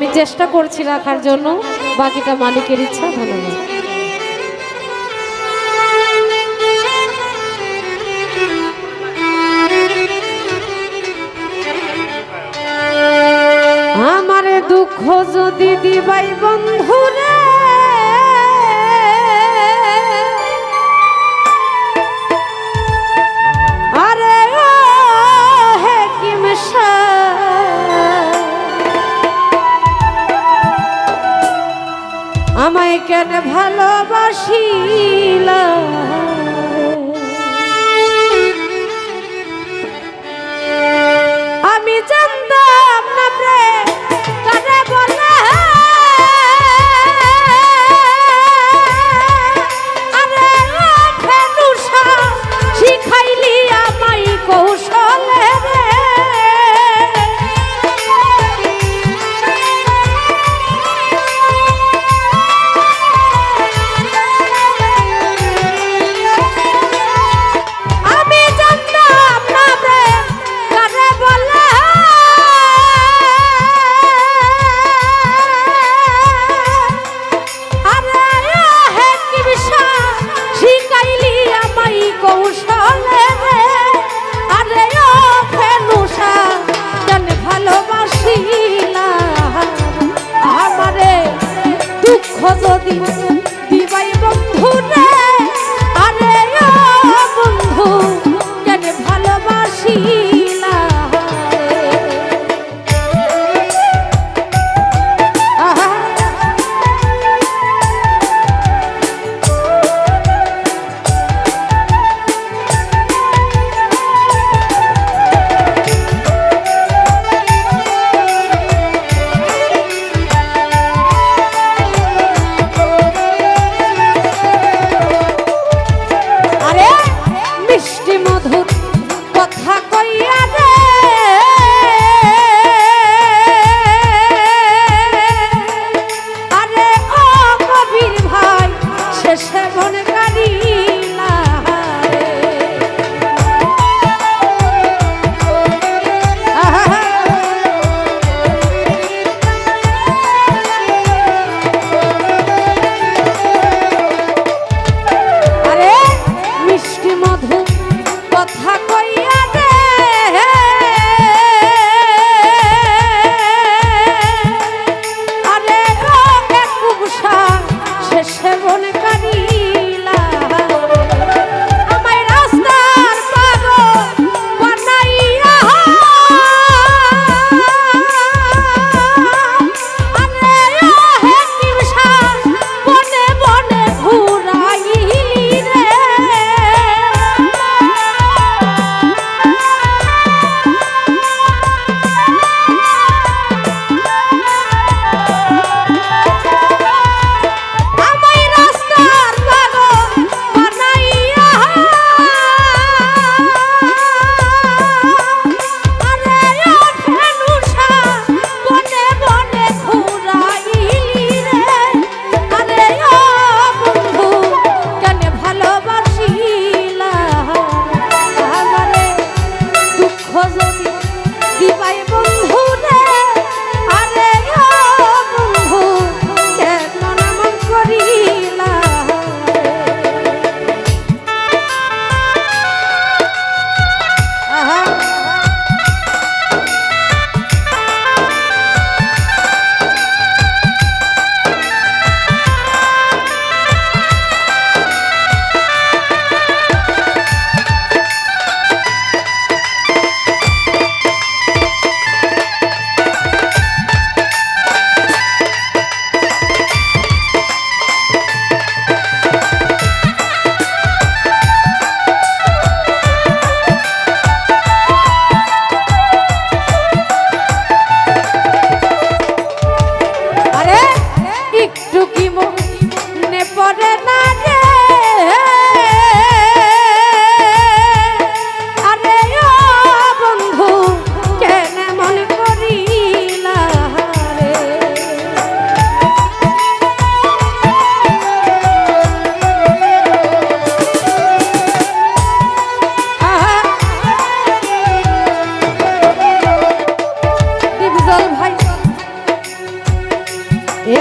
আমি চেষ্টা করছি রাখার জন্য। বাকিটা মালিকের ইচ্ছা ধন্যবাদ। আমার দুঃখ যদি দিবাই বন্ধুরে ভালোবাসিলা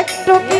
একটু কি